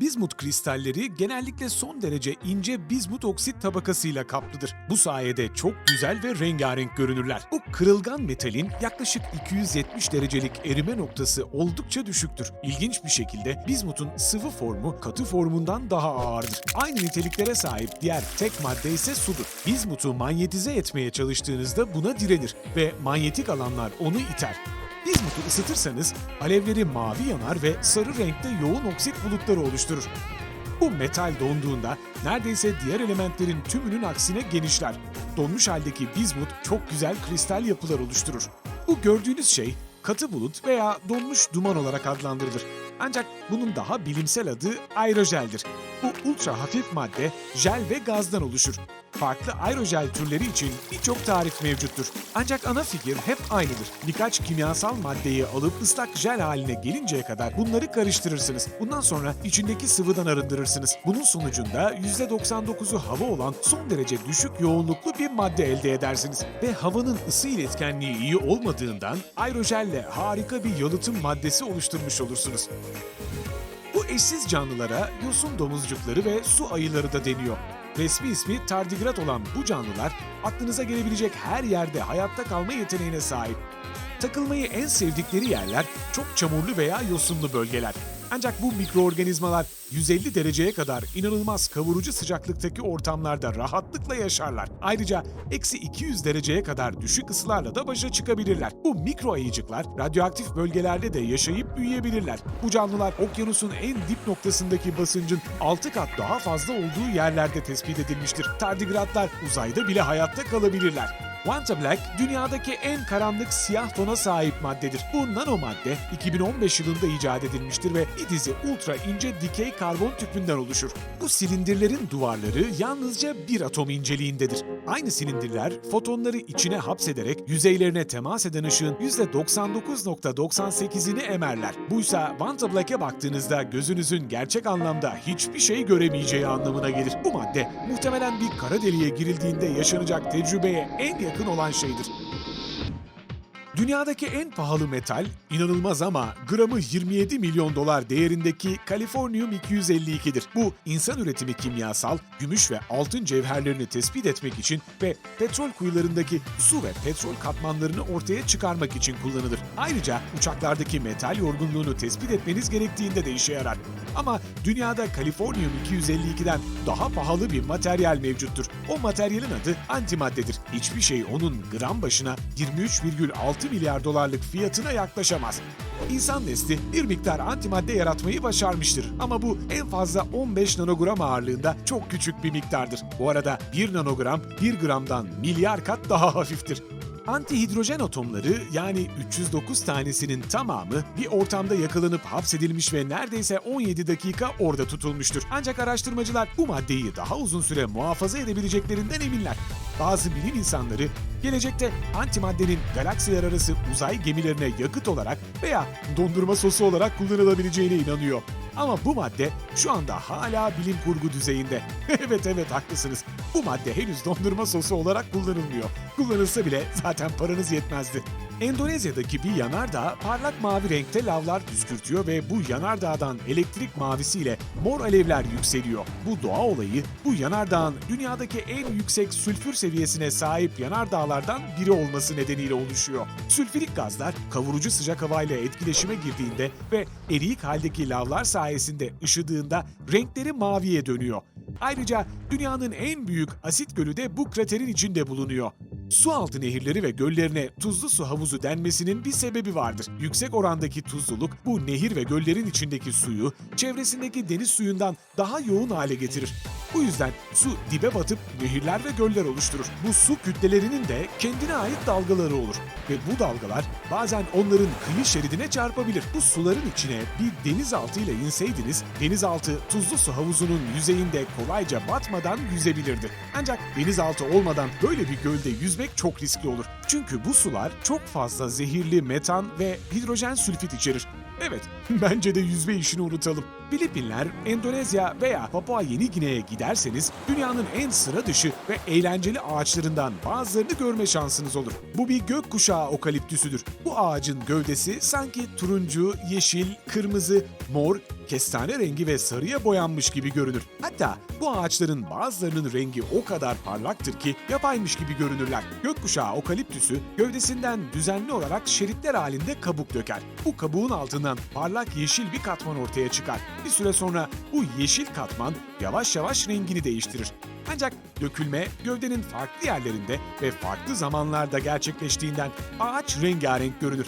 Bizmut kristalleri genellikle son derece ince bizmut oksit tabakasıyla kaplıdır. Bu sayede çok güzel ve rengarenk görünürler. Bu kırılgan metalin yaklaşık 270 derecelik erime noktası oldukça düşüktür. İlginç bir şekilde bizmutun sıvı formu katı formundan daha ağırdır. Aynı niteliklere sahip diğer tek madde ise sudur. Bizmutu manyetize etmeye çalıştığınızda buna direnir ve manyetik alanlar onu iter. Bizmutu ısıtırsanız alevleri mavi yanar ve sarı renkte yoğun oksit bulutları oluşturur. Bu metal donduğunda neredeyse diğer elementlerin tümünün aksine genişler. Donmuş haldeki bizmut çok güzel kristal yapılar oluşturur. Bu gördüğünüz şey katı bulut veya donmuş duman olarak adlandırılır. Ancak bunun daha bilimsel adı aerojeldir. Bu ultra hafif madde jel ve gazdan oluşur. Farklı aerojel türleri için birçok tarif mevcuttur. Ancak ana fikir hep aynıdır. Birkaç kimyasal maddeyi alıp ıslak jel haline gelinceye kadar bunları karıştırırsınız. Bundan sonra içindeki sıvıdan arındırırsınız. Bunun sonucunda %99'u hava olan son derece düşük yoğunluklu bir madde elde edersiniz. Ve havanın ısı iletkenliği iyi olmadığından aerojelle harika bir yalıtım maddesi oluşturmuş olursunuz. Eşsiz canlılara yosun domuzcukları ve su ayıları da deniyor. Resmi ismi tardigrat olan bu canlılar aklınıza gelebilecek her yerde hayatta kalma yeteneğine sahip. Takılmayı en sevdikleri yerler çok çamurlu veya yosunlu bölgeler. Ancak bu mikroorganizmalar 150 dereceye kadar inanılmaz kavurucu sıcaklıktaki ortamlarda rahatlıkla yaşarlar. Ayrıca eksi 200 dereceye kadar düşük ısılarla da başa çıkabilirler. Bu mikro ayıcıklar radyoaktif bölgelerde de yaşayıp büyüyebilirler. Bu canlılar okyanusun en dip noktasındaki basıncın 6 kat daha fazla olduğu yerlerde tespit edilmiştir. Tardigratlar uzayda bile hayatta kalabilirler. Quanta Black dünyadaki en karanlık siyah tona sahip maddedir. Bu nano madde 2015 yılında icat edilmiştir ve bir dizi ultra ince dikey karbon tüpünden oluşur. Bu silindirlerin duvarları yalnızca bir atom inceliğindedir. Aynı silindirler fotonları içine hapsederek yüzeylerine temas eden ışığın %99.98'ini emerler. Buysa Quanta Black'e baktığınızda gözünüzün gerçek anlamda hiçbir şey göremeyeceği anlamına gelir. Bu madde muhtemelen bir kara deliğe girildiğinde yaşanacak tecrübeye en yakın olan şeydir. Dünyadaki en pahalı metal, inanılmaz ama gramı 27 milyon dolar değerindeki Kaliforniyum 252'dir. Bu insan üretimi kimyasal, gümüş ve altın cevherlerini tespit etmek için ve petrol kuyularındaki su ve petrol katmanlarını ortaya çıkarmak için kullanılır. Ayrıca uçaklardaki metal yorgunluğunu tespit etmeniz gerektiğinde de işe yarar. Ama dünyada Kaliforniyum 252'den daha pahalı bir materyal mevcuttur. O materyalin adı antimaddedir. Hiçbir şey onun gram başına 23,6 milyar dolarlık fiyatına yaklaşamaz. İnsan nesli bir miktar antimadde yaratmayı başarmıştır. Ama bu en fazla 15 nanogram ağırlığında çok küçük bir miktardır. Bu arada 1 nanogram 1 gramdan milyar kat daha hafiftir. Antihidrojen atomları yani 309 tanesinin tamamı bir ortamda yakalanıp hapsedilmiş ve neredeyse 17 dakika orada tutulmuştur. Ancak araştırmacılar bu maddeyi daha uzun süre muhafaza edebileceklerinden eminler. Bazı bilim insanları gelecekte antimaddenin galaksiler arası uzay gemilerine yakıt olarak veya dondurma sosu olarak kullanılabileceğine inanıyor. Ama bu madde şu anda hala bilim kurgu düzeyinde. evet evet haklısınız. Bu madde henüz dondurma sosu olarak kullanılmıyor. Kullanılsa bile zaten paranız yetmezdi. Endonezya'daki bir yanardağ parlak mavi renkte lavlar püskürtüyor ve bu yanardağdan elektrik mavisiyle mor alevler yükseliyor. Bu doğa olayı bu yanardağın dünyadaki en yüksek sülfür seviyesine sahip yanardağlardan biri olması nedeniyle oluşuyor. Sülfürik gazlar kavurucu sıcak havayla etkileşime girdiğinde ve eriyik haldeki lavlar sayesinde ışıdığında renkleri maviye dönüyor. Ayrıca dünyanın en büyük asit gölü de bu kraterin içinde bulunuyor. Su altı nehirleri ve göllerine tuzlu su havuzu denmesinin bir sebebi vardır. Yüksek orandaki tuzluluk bu nehir ve göllerin içindeki suyu çevresindeki deniz suyundan daha yoğun hale getirir. Bu yüzden su dibe batıp nehirler ve göller oluşturur. Bu su kütlelerinin de kendine ait dalgaları olur. Ve bu dalgalar bazen onların kıyı şeridine çarpabilir. Bu suların içine bir denizaltı ile inseydiniz, denizaltı tuzlu su havuzunun yüzeyinde kolayca batmadan yüzebilirdi. Ancak denizaltı olmadan böyle bir gölde yüzmek çok riskli olur. Çünkü bu sular çok fazla zehirli metan ve hidrojen sülfit içerir. Evet, bence de yüzme işini unutalım. Filipinler, Endonezya veya Papua Yeni Gine'ye giderseniz dünyanın en sıra dışı ve eğlenceli ağaçlarından bazılarını görme şansınız olur. Bu bir gökkuşağı okaliptüsüdür. Bu ağacın gövdesi sanki turuncu, yeşil, kırmızı, mor, kestane rengi ve sarıya boyanmış gibi görünür. Hatta bu ağaçların bazılarının rengi o kadar parlaktır ki yapaymış gibi görünürler. Gökkuşağı okaliptüsü gövdesinden düzenli olarak şeritler halinde kabuk döker. Bu kabuğun altından parlak yeşil bir katman ortaya çıkar. Bir süre sonra bu yeşil katman yavaş yavaş rengini değiştirir. Ancak dökülme gövdenin farklı yerlerinde ve farklı zamanlarda gerçekleştiğinden ağaç rengarenk görünür.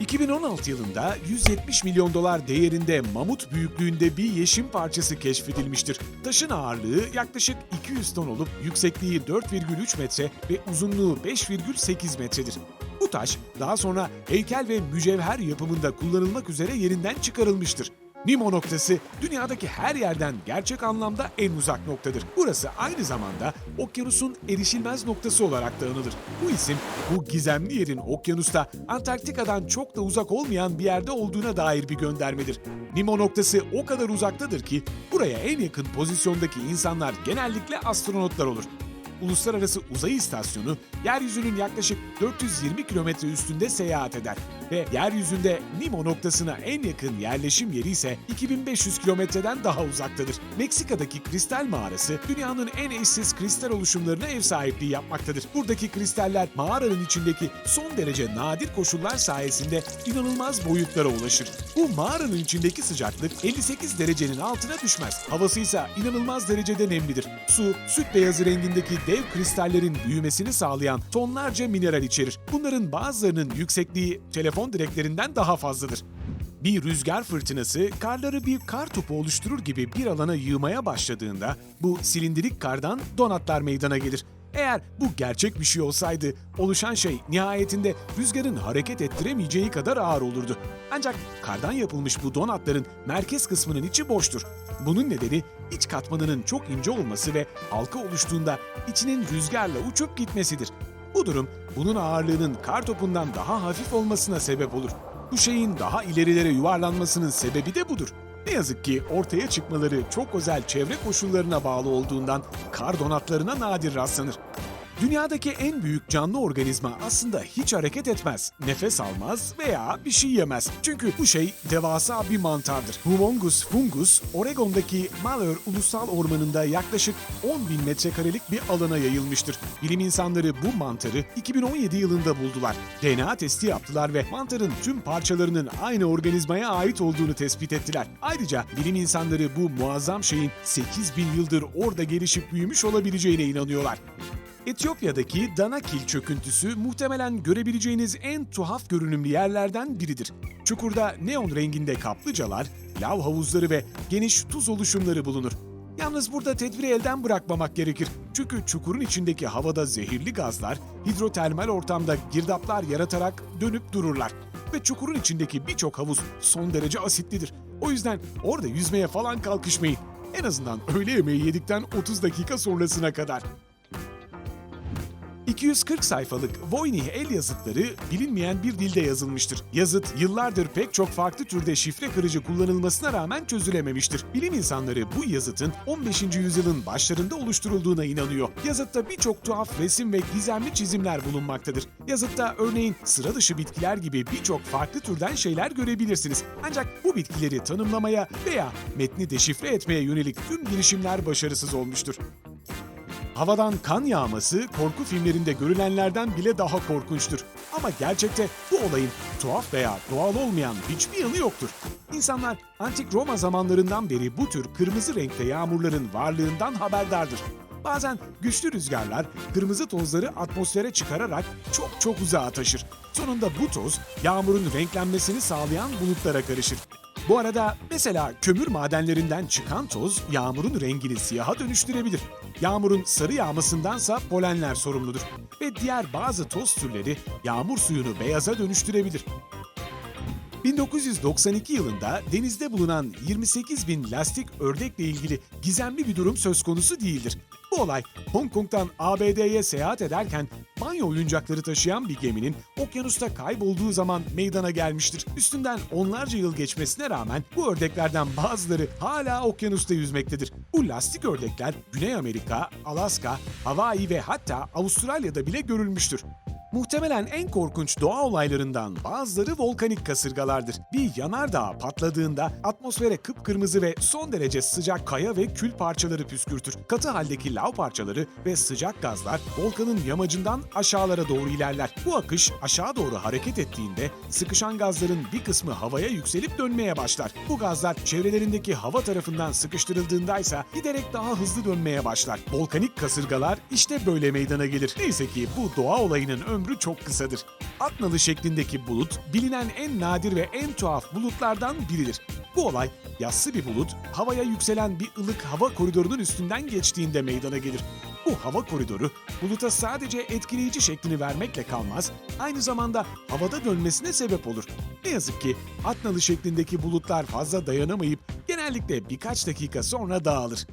2016 yılında 170 milyon dolar değerinde mamut büyüklüğünde bir yeşim parçası keşfedilmiştir. Taşın ağırlığı yaklaşık 200 ton olup yüksekliği 4,3 metre ve uzunluğu 5,8 metredir. Bu taş daha sonra heykel ve mücevher yapımında kullanılmak üzere yerinden çıkarılmıştır. Nimo noktası dünyadaki her yerden gerçek anlamda en uzak noktadır. Burası aynı zamanda okyanusun erişilmez noktası olarak da anılır. Bu isim bu gizemli yerin okyanusta Antarktika'dan çok da uzak olmayan bir yerde olduğuna dair bir göndermedir. Nimo noktası o kadar uzaktadır ki buraya en yakın pozisyondaki insanlar genellikle astronotlar olur. Uluslararası Uzay İstasyonu yeryüzünün yaklaşık 420 kilometre üstünde seyahat eder ve yeryüzünde Nimo noktasına en yakın yerleşim yeri ise 2500 kilometreden daha uzaktadır. Meksika'daki kristal mağarası dünyanın en eşsiz kristal oluşumlarına ev sahipliği yapmaktadır. Buradaki kristaller mağaranın içindeki son derece nadir koşullar sayesinde inanılmaz boyutlara ulaşır. Bu mağaranın içindeki sıcaklık 58 derecenin altına düşmez. Havası ise inanılmaz derecede nemlidir. Su, süt beyazı rengindeki dev kristallerin büyümesini sağlayan tonlarca mineral içerir. Bunların bazılarının yüksekliği telefon direklerinden daha fazladır. Bir rüzgar fırtınası karları bir kar topu oluşturur gibi bir alana yığmaya başladığında bu silindirik kardan donatlar meydana gelir. Eğer bu gerçek bir şey olsaydı oluşan şey nihayetinde rüzgarın hareket ettiremeyeceği kadar ağır olurdu. Ancak kardan yapılmış bu donatların merkez kısmının içi boştur. Bunun nedeni iç katmanının çok ince olması ve halka oluştuğunda içinin rüzgarla uçup gitmesidir. Bu durum bunun ağırlığının kar topundan daha hafif olmasına sebep olur. Bu şeyin daha ilerilere yuvarlanmasının sebebi de budur. Ne yazık ki ortaya çıkmaları çok özel çevre koşullarına bağlı olduğundan kar donatlarına nadir rastlanır. Dünyadaki en büyük canlı organizma aslında hiç hareket etmez, nefes almaz veya bir şey yemez. Çünkü bu şey devasa bir mantardır. Humongous fungus, Oregon'daki Malheur Ulusal Ormanı'nda yaklaşık 10 bin metrekarelik bir alana yayılmıştır. Bilim insanları bu mantarı 2017 yılında buldular. DNA testi yaptılar ve mantarın tüm parçalarının aynı organizmaya ait olduğunu tespit ettiler. Ayrıca bilim insanları bu muazzam şeyin 8 bin yıldır orada gelişip büyümüş olabileceğine inanıyorlar. Etiyopya'daki Danakil çöküntüsü muhtemelen görebileceğiniz en tuhaf görünümlü yerlerden biridir. Çukurda neon renginde kaplıcalar, lav havuzları ve geniş tuz oluşumları bulunur. Yalnız burada tedbiri elden bırakmamak gerekir. Çünkü çukurun içindeki havada zehirli gazlar, hidrotermal ortamda girdaplar yaratarak dönüp dururlar. Ve çukurun içindeki birçok havuz son derece asitlidir. O yüzden orada yüzmeye falan kalkışmayın. En azından öğle yemeği yedikten 30 dakika sonrasına kadar. 240 sayfalık Voynich el yazıtları bilinmeyen bir dilde yazılmıştır. Yazıt yıllardır pek çok farklı türde şifre kırıcı kullanılmasına rağmen çözülememiştir. Bilim insanları bu yazıtın 15. yüzyılın başlarında oluşturulduğuna inanıyor. Yazıtta birçok tuhaf resim ve gizemli çizimler bulunmaktadır. Yazıtta örneğin sıra dışı bitkiler gibi birçok farklı türden şeyler görebilirsiniz. Ancak bu bitkileri tanımlamaya veya metni deşifre etmeye yönelik tüm girişimler başarısız olmuştur. Havadan kan yağması korku filmlerinde görülenlerden bile daha korkunçtur. Ama gerçekte bu olayın tuhaf veya doğal olmayan hiçbir yanı yoktur. İnsanlar antik Roma zamanlarından beri bu tür kırmızı renkte yağmurların varlığından haberdardır. Bazen güçlü rüzgarlar kırmızı tozları atmosfere çıkararak çok çok uzağa taşır. Sonunda bu toz yağmurun renklenmesini sağlayan bulutlara karışır. Bu arada mesela kömür madenlerinden çıkan toz yağmurun rengini siyaha dönüştürebilir. Yağmurun sarı yağmasındansa polenler sorumludur. Ve diğer bazı toz türleri yağmur suyunu beyaza dönüştürebilir. 1992 yılında denizde bulunan 28 bin lastik ördekle ilgili gizemli bir durum söz konusu değildir. Bu olay Hong Kong'dan ABD'ye seyahat ederken banyo oyuncakları taşıyan bir geminin okyanusta kaybolduğu zaman meydana gelmiştir. Üstünden onlarca yıl geçmesine rağmen bu ördeklerden bazıları hala okyanusta yüzmektedir. Bu lastik ördekler Güney Amerika, Alaska, Hawaii ve hatta Avustralya'da bile görülmüştür. Muhtemelen en korkunç doğa olaylarından bazıları volkanik kasırgalardır. Bir yanardağ patladığında atmosfere kıpkırmızı ve son derece sıcak kaya ve kül parçaları püskürtür. Katı haldeki lav parçaları ve sıcak gazlar volkanın yamacından aşağılara doğru ilerler. Bu akış aşağı doğru hareket ettiğinde sıkışan gazların bir kısmı havaya yükselip dönmeye başlar. Bu gazlar çevrelerindeki hava tarafından sıkıştırıldığında ise giderek daha hızlı dönmeye başlar. Volkanik kasırgalar işte böyle meydana gelir. Neyse ki bu doğa olayının ömrü çok kısadır. Atnalı şeklindeki bulut bilinen en nadir ve en tuhaf bulutlardan biridir. Bu olay yassı bir bulut havaya yükselen bir ılık hava koridorunun üstünden geçtiğinde meydana gelir. Bu hava koridoru buluta sadece etkileyici şeklini vermekle kalmaz, aynı zamanda havada dönmesine sebep olur. Ne yazık ki Atnalı şeklindeki bulutlar fazla dayanamayıp genellikle birkaç dakika sonra dağılır.